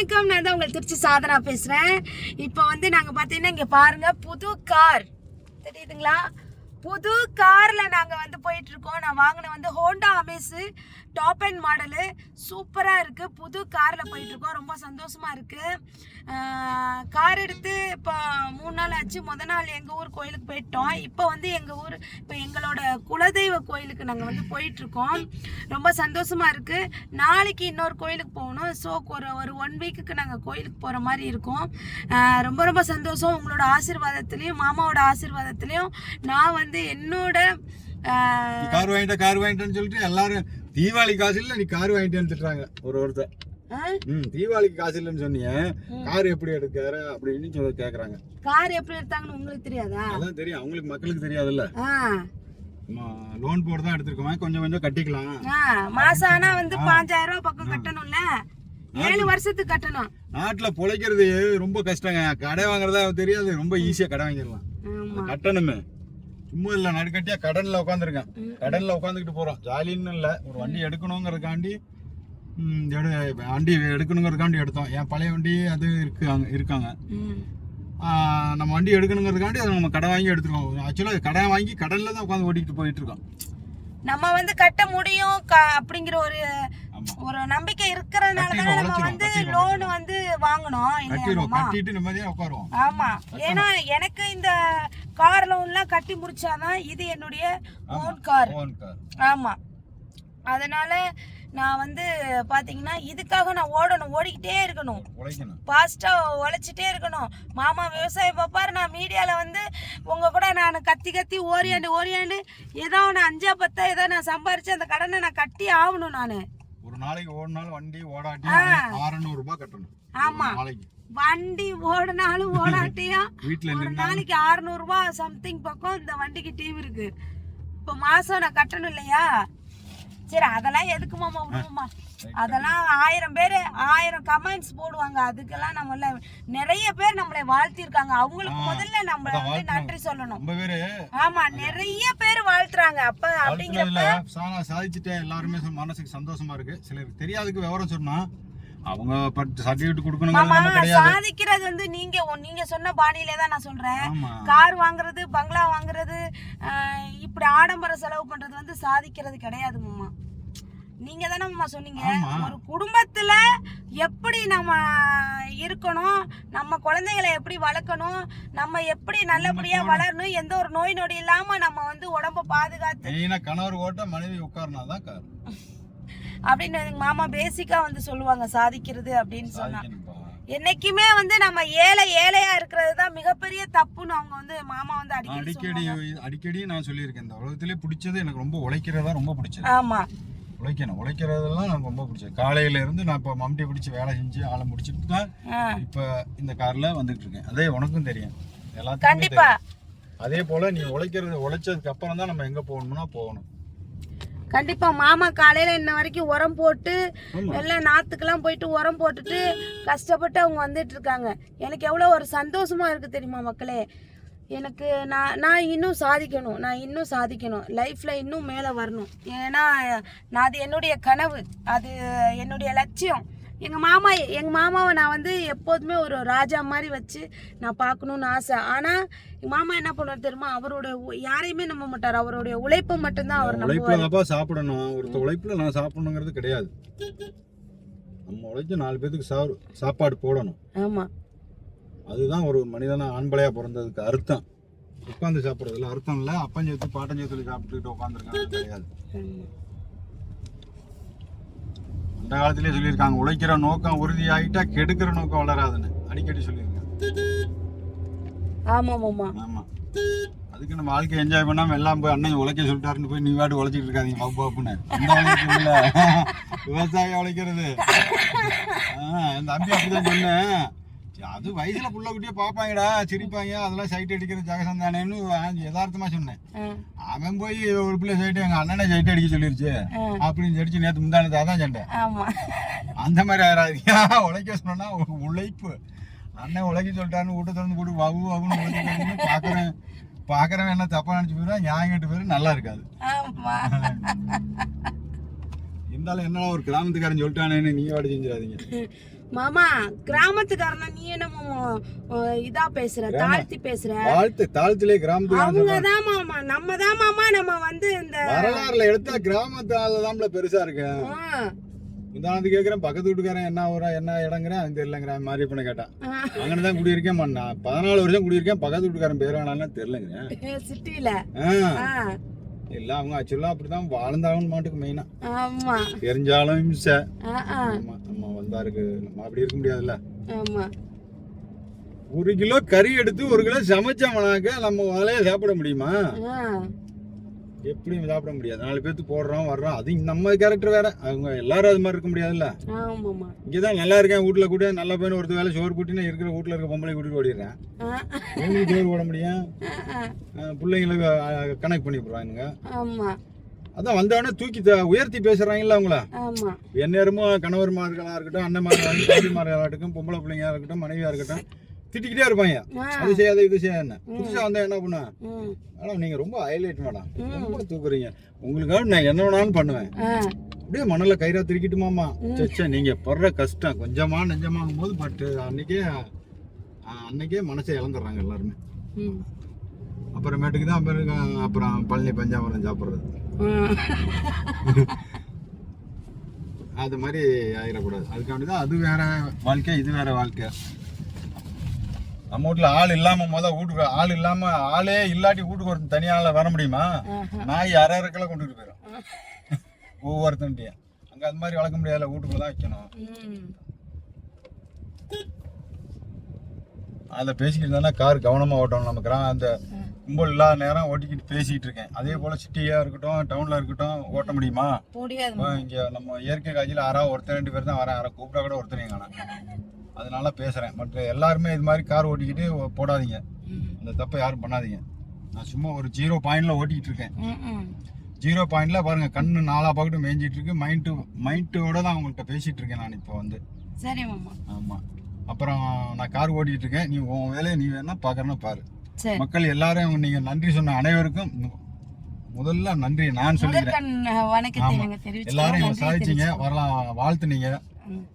வணக்கம் நான் தான் உங்கள் திருச்சி சாதனா பேசுகிறேன் இப்போ வந்து நாங்கள் பார்த்தீங்கன்னா இங்கே பாருங்க புது கார். தெரியுதுங்களா? புது காரில் நாங்கள் வந்து போயிட்டு இருக்கோம். நான் வாங்கின வந்து Honda Amaze top and model. சூப்பராக இருக்குது புது காரில் போயிட்டுருக்கோம். ரொம்ப சந்தோஷமாக இருக்குது கார் எடுத்து இப்போ மூணு நாள் ஆச்சு. முத நாள் எங்கள் ஊர் கோயிலுக்கு போயிட்டோம். இப்போ வந்து எங்கள் ஊர் இப்போ எங்களோட குலதெய்வ கோயிலுக்கு நாங்கள் வந்து போயிட்டுருக்கோம். ரொம்ப சந்தோஷமாக இருக்குது நாளைக்கு இன்னொரு கோயிலுக்கு போகணும். ஸோ ஒரு ஒரு ஒன் வீக்குக்கு நாங்கள் கோயிலுக்கு போகிற மாதிரி இருக்கோம். ரொம்ப ரொம்ப சந்தோஷம். உங்களோட ஆசீர்வாதத்துலேயும் மாமாவோட ஆசீர்வாதத்துலேயும் நான் வந்து என்னோட கார் வாங்கிட்டேன் கார் வாங்கிட்டேன்னு சொல்லிட்டு எல்லாரும் தீபாவளி காசு இல்ல நீ கார் வாங்கிட்டேன்னு திட்டுறாங்க. ஒரு ஒருத்தர். ம் தீபாவளிக்கு காசு இல்லைன்னு சொன்னீங்க கார் எப்படி எடுக்காரு அப்படின்னு சொல்லி கேக்குறாங்க. கார் எப்படி எடுத்தாங்கன்னு உங்களுக்கு தெரியாதா? அதான் தெரியும் அவங்களுக்கு மக்களுக்கு தெரியாதுல்ல. லோன் போட்டு தான் எடுத்திருக்கோம் கொஞ்சம் கொஞ்சம் கட்டிக்கலாம். மாசம் ஆனா வந்து பாஞ்சாயிரம் ரூபாய் பக்கம் கட்டணும்ல? ஏழு வருஷத்துக்கு கட்டணும். நாட்டுல பொழைக்கிறது ரொம்ப கஷ்டங்க. கடை வாங்குறதா தெரியாது ரொம்ப ஈஸியா கடை வாங்கிடலாம். கட்டணுமே. சும்மா இல்ல நடுக்கட்டியா கடன்ல உட்காந்துருக்கேன் கடன்ல உட்காந்துக்கிட்டு போறோம். ஜாலின்னு இல்ல. ஒரு வண்டி எடுக்கணுங்கிறதுக்காண்டி வண்டி எடுக்கணுங்கிறதுக்காண்டி எடுத்தோம். என் பழைய வண்டி அது இருக்காங்க. இருக்காங்க நம்ம வண்டி எடுக்கணுங்கிறதுக்காண்டி அதை நம்ம கடை வாங்கி எடுத்துருக்கோம். ஆக்சுவலாக கடை வாங்கி கடல்ல தான் உட்காந்து ஓட்டிட்டு போயிட்டு இருக்கோம் நம்ம வந்து கட்ட முடியும் அப்படிங்கிற ஒரு ஒரு நம்பிக்கை இருக்கிறதுனால தான் நம்ம வந்து லோன் வந்து வாங்கணும் கட்டிட்டு நிம்மதியா உட்காருவோம் ஆமா. ஏன்னா எனக்கு இந்த கார் லோன்லாம் கட்டி முடிச்சாதான் இது என்னுடைய ஓன் கார் ஓன் கார் ஆமா. அதனால நான் வந்து பாத்தீங்கன்னா இதுக்காக நான் ஓடணும் ஓடிக்கிட்டே இருக்கணும். ஃபாஸ்டா உழைச்சிட்டே இருக்கணும். மாமா விவசாயம் பார்ப்பாரு நான் மீடியால வந்து உங்க கூட நான் கத்தி கத்தி ஓரியாண்டு ஓரியாண்டு ஏதோ ஒன்று அஞ்சா பத்தா ஏதோ நான் சம்பாரிச்சு அந்த கடனை நான் கட்டி ஆகணும் நான். ஒரு நாளைக்கு ஓடினாலும் வண்டி ஓடாட்டி. ஆறுநூறு ரூபாய் கட்டணும். ஆமா. நாளைக்கு. வண்டி ஓடினாலும் ஓடாட்டியும் வீட்டுல ஒரு நாளைக்கு 600 ரூபாய் சம்திங் பக்கம் இந்த வண்டிக்கு டிவி இருக்கு. இப்போ மாசம் நான் கட்டணும் இல்லையா? சரி அதெல்லாம் எதுக்கு மாமா விடுவோமா அதெல்லாம் ஆயிரம் பேர் ஆயிரம் கமெண்ட்ஸ் போடுவாங்க. அதுக்கெல்லாம் நம்மள நிறைய பேர் நம்மளை வாழ்த்திருக்காங்க அவங்களுக்கு முதல்ல நம்மள வந்து. நன்றி சொல்லணும். ஆமா நிறைய பேர் வாழ்த்துறாங்க. அப்ப அப்படிங்கிறப்ப சாதிச்சுட்டேன் எல்லாருமே மனசுக்கு சந்தோஷமா இருக்கு. சிலருக்கு தெரியாதுக்கு விவரம் சொன்னா அவங்க சர்டிபிகேட் கிடையாது. சாதிக்கிறது வந்து நீங்க நீங்க சொன்ன பாணியிலே தான் நான் சொல்றேன். கார் வாங்குறது பங்களா வாங்குறது இப்படி ஆடம்பர செலவு பண்றது வந்து சாதிக்கிறது கிடையாது மாமா. நீங்க தானே மாமா சொன்னீங்க. ஒரு குடும்பத்துல எப்படி நம்ம இருக்கணும் நம்ம குழந்தைகளை எப்படி வளர்க்கணும் நம்ம எப்படி நல்லபடியா வளரணும் எந்த ஒரு நோய் நொடி இல்லாம நம்ம வந்து உடம்ப பாதுகாத்து கணவர் ஓட்ட மனைவி உட்கார்னா தான் அப்படின்னு மாமா பேசிக்கா வந்து சொல்லுவாங்க சாதிக்கிறது அப்படின்னு சொன்னா. என்னைக்குமே வந்து நம்ம ஏழை ஏழையா இருக்கிறது தான் மிகப்பெரிய தப்புன்னு அவங்க வந்து மாமா வந்து அடிக்கடி. அடிக்கடி நான் சொல்லியிருக்கேன் இந்த உலகத்திலே பிடிச்சது எனக்கு ரொம்ப உழைக்கிறதா ரொம்ப பிடிச்சது. ஆமா. உழைக்கணும். உழைக்கிறதெல்லாம் எனக்கு ரொம்ப பிடிச்சது. காலையில இருந்து நான் இப்போ மம்டி பிடிச்சி வேலை செஞ்சு ஆளை முடிச்சுட்டு தான் இப்போ இந்த கார்ல வந்துட்டு இருக்கேன். அதே உனக்கும் தெரியும். எல்லாத்துக்குமே கண்டிப்பா. அதே போல நீ உழைக்கிறது உழைச்சதுக்கு அப்புறம் தான் நம்ம எங்க போகணும்னா போகணும். கண்டிப்பா மாமா காலையில இன்ன வரைக்கும் உரம் போட்டு. எல்லாம் நாத்துக்கெல்லாம் போயிட்டு உரம் போட்டுட்டு கஷ்டப்பட்டு அவங்க வந்துட்டு இருக்காங்க. எனக்கு எவ்வளவு ஒரு சந்தோஷமா இருக்கு தெரியுமா மக்களே? எனக்கு நான் நான் இன்னும் சாதிக்கணும் நான் இன்னும் சாதிக்கணும். லைஃப்ல இன்னும் மேலே வரணும். ஏன்னா நான் அது என்னுடைய கனவு. அது என்னுடைய லட்சியம். எங்க மாமா எங்க மாமாவை நான் வந்து எப்போதுமே ஒரு ராஜா மாதிரி வச்சு நான் பார்க்கணும்னு ஆசை. ஆனா எங்க மாமா என்ன பண்ணுவார் தெரியுமா? அவரோட யாரையுமே நம்ப மாட்டார். அவருடைய உழைப்பை மட்டும்தான் அவர் உழைப்புல நம்புவார். தான்ப்பா சாப்பிடணும். ஒருத்த உழைப்புல நான் சாப்பிடணுங்கிறது கிடையாது. நம்ம உழைச்சு நாலு பேத்துக்கு சாப்பாடு போடணும். ஆமா. அதுதான் ஒரு மனிதனா ஆண்பளையா பிறந்ததுக்கு அர்த்தம். உட்காந்து சாப்பிட்றதுல அர்த்தம் இல்லை. அப்பஞ்சேத்து பாட்டஞ்சேத்துல சாப்பிட்டுக்கிட்டு உட்காந்துருக்காங்க கிடையாது. அந்த காலத்திலே சொல்லியிருக்காங்க உழைக்கிற நோக்கம் உறுதியாயிட்டா கெடுக்கிற நோக்கம் வளராதுன்னு. அடிக்கடி சொல்லியிருக்காங்க. ஆமா மாமா. ஆமா. அதுக்கு நம்ம வாழ்க்கை என்ஜாய் பண்ணாம எல்லாம் போய் அண்ணன் உழைக்க சொல்லிட்டாருன்னு போய் நீ வாட்டு உழைச்சிட்டு இருக்காதீங்க பாப்பு பாப்புன்னு விவசாயம் உழைக்கிறது. ஆ, என் தம்பி அப்படிதான் சொன்னேன். அது வயசுல புள்ள குட்டியே பாப்பாங்கடா சிரிப்பாங்க. அதெல்லாம் சைட் அடிக்கிற ஜெகசம் தானேன்னு யதார்த்தமா சொன்னேன். அவன் போய் ஒரு பிள்ளை சைட்டு எங்க அண்ணனே சைட் அடிக்க சொல்லிருச்சு. அப்படின்னு அடிச்சு நேத்து முந்தானது அதான் சண்டை. அந்த மாதிரி ஆயிராதீங்க உழைக்க சொன்னா உழைப்பு. அண்ணன் உழைக்க சொல்லிட்டாருன்னு வீட்டை திறந்து போட்டு வவு வவுன்னு உழைக்க பாக்குறேன். பாக்குறவன் என்ன தப்பா நினைச்சு போயிடும் நியாயம் கேட்டு போயிடும் நல்லா இருக்காது. இருந்தாலும் என்ன ஒரு கிராமத்துக்காரன் சொல்லிட்டானேன்னு நீங்க வாடி செஞ்சிடாதீங்க. மாமா கிராமத்துக்காரனா நீ என்ன இதா பேசுற தாழ்த்தி பேசுற? வாழ்த்து தாழ்த்திலே கிராமத்துல அவங்கதான் மாமா நம்ம தான் மாமா நம்ம வந்து இந்த வரலாறுல எடுத்தா கிராமத்து ஆளுதான்ல பெருசா இருக்கு. உதாரணத்துக்கு கேக்குறேன் பக்கத்து வீட்டுக்காரன் என்ன ஊரா என்ன இடங்கிறேன் தெரியலங்கிறேன் மாதிரி பண்ண கேட்டான் அங்கே தான் குடியிருக்கேன் நான் பதினாலு வருஷம் குடியிருக்கேன் பக்கத்து வீட்டுக்காரன் பேர் வேணாலும் ஆ, ஆ, இல்ல அவங்க ஆக்சுவலா அப்படிதான் வாழ்ந்தாலும் மாட்டுக்கு மெயினா தெரிஞ்சாலும் இம்சை. ஆ, ஆமா நம்ம அப்படி இருக்க முடியாதுல்ல. ஆமா. ஒரு கிலோ கறி எடுத்து ஒரு கிலோ சமைச்சோம்னாக்க நம்ம வேலையை சாப்பிட முடியுமா? எப்படியும் சாப்பிட முடியாது. நாலு பேர்த்து போடுறோம் வர்றோம். அது நம்ம கேரக்டர் வேற. அவங்க எல்லாரும் அது மாதிரி இருக்க முடியாதுல்ல. இங்கதான் நல்லா இருக்கேன் வீட்டுல கூட நல்ல பையன் ஒருத்தர் வேலை சோறு கூட்டினா இருக்கிற வீட்டுல இருக்க பொம்பளை கூட்டிட்டு ஓடிடுறேன். எங்களுக்கு சோறு போட முடியும்? பிள்ளைங்களுக்கு கனெக்ட் பண்ணி போடுறாங்க அதான் வந்தவொடனே தூக்கி த- உயர்த்தி பேசுறாங்கல்ல அவங்கள. எந்நேரமும் கணவர்மார்களா இருக்கட்டும் அண்ணன்மார்களா தம்பிமார்களா இருக்கட்டும் பொம்பளை பிள்ளைங்களா இருக்கட்டும் மனைவியா இருக்கட்டும் திட்டிக்கிட்டே இருப்பாங்க. அது செய்யாத இது செய்யாத புதுசா வந்தா என்ன பண்ண மேடம் நீங்க ரொம்ப ஹைலைட் மேடம். ரொம்ப தூக்குறீங்க. உங்களுக்காக நான் என்ன வேணாலும் பண்ணுவேன். அப்படியே மணல்ல கயிறா திருக்கிட்டுமாமா. சச்சா நீங்க படுற கஷ்டம். கொஞ்சமா நெஞ்சமாகும் போது பட் அன்னைக்கே அன்னைக்கே மனசை இழந்துடுறாங்க எல்லாருமே. ம், அப்புறமேட்டுக்கு தான் பிறகு அப்புறம் பழனி பஞ்சாமரம் சாப்பிட்றது. அது மாதிரி ஆயிடக்கூடாது அதுக்காண்டி தான் அது வேற வாழ்க்கை இது வேற வாழ்க்கை. நம்ம வீட்ல ஆள் இல்லாம முத வீட்டுக்கு ஆள் இல்லாம ஆளே இல்லாட்டி வீட்டுக்கு ஒருத்தன் தனியால வர முடியுமா? நாய் அரை அரைக்கெல்லாம் கொண்டுட்டு போயிடும் ஒவ்வொருத்தன்ட்டையும். அங்க அது மாதிரி வளர்க்க முடியாதுல வீட்டுக்குள்ள தான் வைக்கணும் ம். அதில் பேசிக்கிட்டு இருந்தா கார் கவனமா ஓட்டணும். நம்ம கிரா அந்த கும்பல் இல்லாத நேரம் ஓட்டிக்கிட்டு பேசிக்கிட்டு இருக்கேன். அதே போல சிட்டியா இருக்கட்டும் டவுன்ல இருக்கட்டும் ஓட்ட முடியுமா? இங்க நம்ம இயற்கை காட்சியில் யாரா ஒருத்தர் ரெண்டு பேர் தான் வரேன் யாரா கூப்பிட்டா கூட ஒருத்தரையும் காணோம் அதனால பேசுறேன். மற்ற எல்லாருமே இது மாதிரி கார் ஓட்டிக்கிட்டு போடாதீங்க. அந்த தப்பை யாரும் பண்ணாதீங்க. நான் சும்மா ஒரு ஜீரோ பாயிண்ட்ல ஓட்டிக்கிட்டு இருக்கேன். ஜீரோ பாயிண்ட்ல பாருங்க கண்ணு நாலா பக்கட்டும் மேய்ஞ்சிட்டு இருக்கு. மைண்டு மைண்டோட தான் உங்கள்கிட்ட பேசிட்டு இருக்கேன் நான் இப்போ வந்து. சரி மாமா. ஆமா. அப்புறம் நான் கார் ஓட்டிட்டு இருக்கேன் நீ உன் வேலையை நீ வேணா பாக்குறேன்னா பாரு. மக்கள் எல்லாரும் நீங்க நன்றி சொன்ன அனைவருக்கும் முதல்ல நன்றி நான் சொல்லிக்கிறேன். எல்லாரும் சாதிச்சீங்க. வரலாம் வாழ்த்துனீங்க.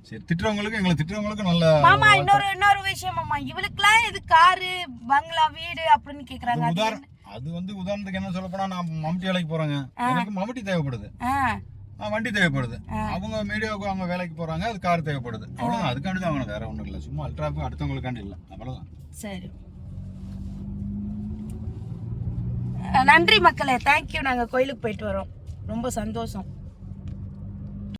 சரி திட்டுறவங்களுக்கு எங்களை திட்டுறவங்களுக்கு நல்ல மாமா இன்னொரு இன்னொரு விஷயம் மாமா. இவளுக்குலாம் இது காரு பங்களா வீடு அப்படின்னு கேக்குறாங்க. அது வந்து உதாரணத்துக்கு என்ன சொல்ல போனா நான் மம்முட்டி வேலைக்கு போறேங்க. எனக்கு மம்முட்டி தேவைப்படுது. வண்டி தேவைப்படுது. அவங்க மீடியாவுக்கு அவங்க வேலைக்கு போறாங்க அது கார் தேவைப்படுது. அவ்வளவுதான். அதுக்காண்டி தான் அவங்க வேற ஒண்ணும் இல்லை. சும்மா அல்ட்ராவுக்கு அடுத்தவங்களுக்காண்டி இல்லை. அவ்வளவுதான். சரி. நன்றி மக்களே. தேங்க்யூ நாங்க கோயிலுக்கு போயிட்டு வரோம். ரொம்ப சந்தோஷம்.